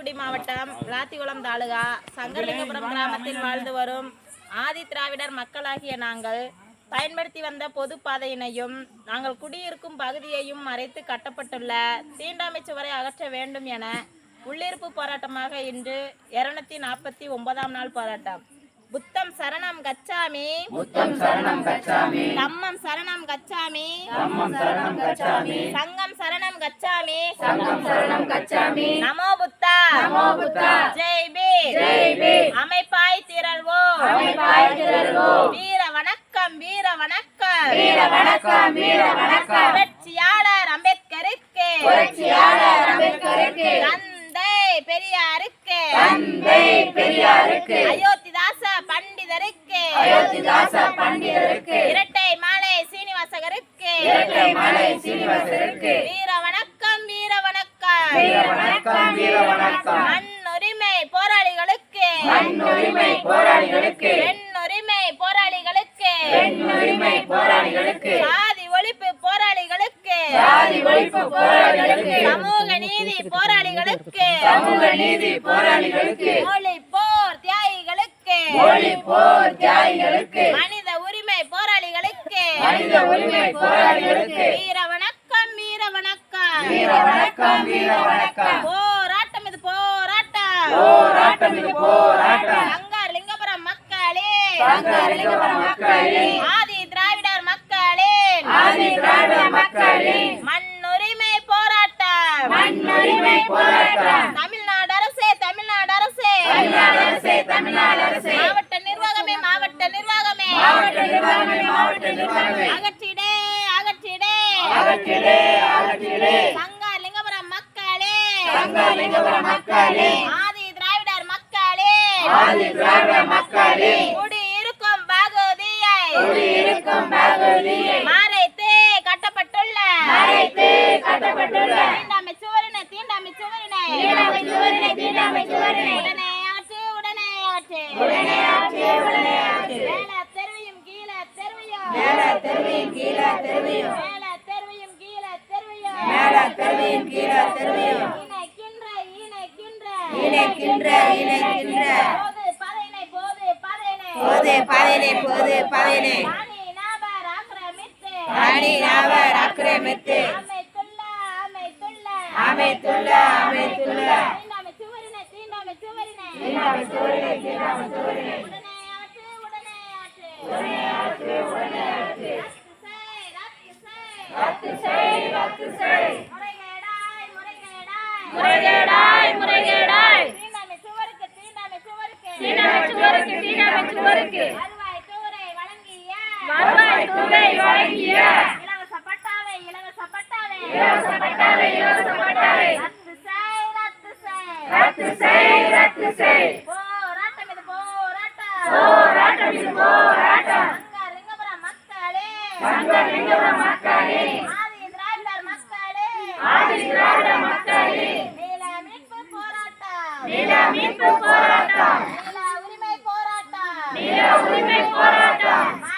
தூத்துக்குடி மாவட்டம் விளாத்திகுளம் தாலுகா சங்கரலிங்கபுரம் கிராமத்தில் வாழ்ந்து வரும் ஆதி திராவிடர் மக்களாகிய நாங்கள் பயன்படுத்தி வந்த பொது பாதையினையும் நாங்கள் குடியிருக்கும் பகுதியையும் மறைத்து கட்டப்பட்டுள்ள தீண்டாமை சுவரை அகற்ற வேண்டும் என உள்ளிருப்பு போராட்டமாக இன்று இருநூத்தி நாற்பத்தி ஒன்பதாம் நாள் போராட்டம். புத்தம் சரணம் கச்சாமி. புத்தம் சரணம் கச்சாமி. தம்மம் சரணம் கச்சாமி. தம்மம் சரணம் கச்சாமி. சங்கம் சரணம் கச்சாமி. சங்கம் சரணம் கச்சாமி. நமோ புத்தா. நமோ புத்தா. ஜெய் பீம் ஜெய் பீம் அமைப்பாய் திரள்வோம். அமைப்பாய் திரள்வோம். வீர வணக்கம் வீர வணக்கம். வீர வணக்கம் வீர வணக்கம். புரட்சியாளர் அம்பேத்கருக்கு. புரட்சியாளர் அம்பேத்கருக்கு. தந்தை பெரியாருக்கு. தந்தை பெரியாருக்கு. அயோத்திதாச இரட்டை மலை சீனிவாசருக்கு வீர வணக்கம் வீர வணக்கம். வீர வணக்கம் வீர வணக்கம். மண்ணுரிமை போராளிகளுக்கு. மண்ணுரிமை போராளிகளுக்கு. பெண்ணுரிமை போராளிகளுக்கு. பெண்ணுரிமை போராளிகளுக்கு. சாதி ஒழிப்பு போராளிகளுக்கு. சாதி ஒழிப்பு போராளிகளுக்கு. சமூக நீதி போராளிகளுக்கு. சமூக நீதி போராளிகளுக்கு. மொழி போர் தியாகிகளுக்கு. மொழி போர் தியாகிகளுக்கு. மனித மனித உரிமை போராளிகளுக்கு. வீர வணக்கம் வீர வணக்கம் வீர வணக்கம் வீர வணக்கம் போராட்டம் இது போராட்டம். போராட்டம் இது போராட்டம். சங்கர் லிங்கபுரம் மக்களே. சங்கரலிங்கபுரம் மக்களே. ஆதி திராவிடர் மக்களே. ஆதி திராவிட மக்களே. மண்ணுரிமை போராட்டம். மண்ணுரிமை போராட்டம். தமிழ்நாடு அரசே தமிழ்நாடு அரசே. தமிழ்நாடு அரசே தமிழ்நாடு அரசே. மாவட்ட நிர்வாகமே மாவட்ட நிர்வாகமே. மாவட்ட நிர்வாகமே. அகற்றிடே அகற்றிடே. அகற்றிடே அகற்றிடே. சங்கர் லிங்கபுரம் மக்களே. சங்கரலிங்கபுரம் மக்களே. ஆதி திராவிடர் மக்களே. ஆதி திராவிட மக்களே. குடியிருக்கும் பகுதியை. குடியிருக்கும் பகுதியை. ஆற்று, இணைக்கின்ற. போது ரத்து போது ரத்து செய் ரத்து செய், ரத்து அமைத்துள்ள. முறைகேடாய் முறைகேடாய் முறைகேடாய், இலவச பட்டாவை இலவச பட்டாவை இலவச பட்டாவை, இலவச பட்டாவை. ரத்து செய் ரத்து செய் ரத்து செய், ரத்து செய். போராட்டம் இது போராட்டம் போராட்டம் இது போராட்டம். சங்கரலிங்கபுரம் மக்களே மக்களே. ஆதி திராவிடர் மக்களே ஆதி திராவிட மக்களே. நீல மீட்பு போராட்டம் நில மீட்பு போராட்டம். நீல உரிமை போராட்டம் நில உரிமை போராட்டம்.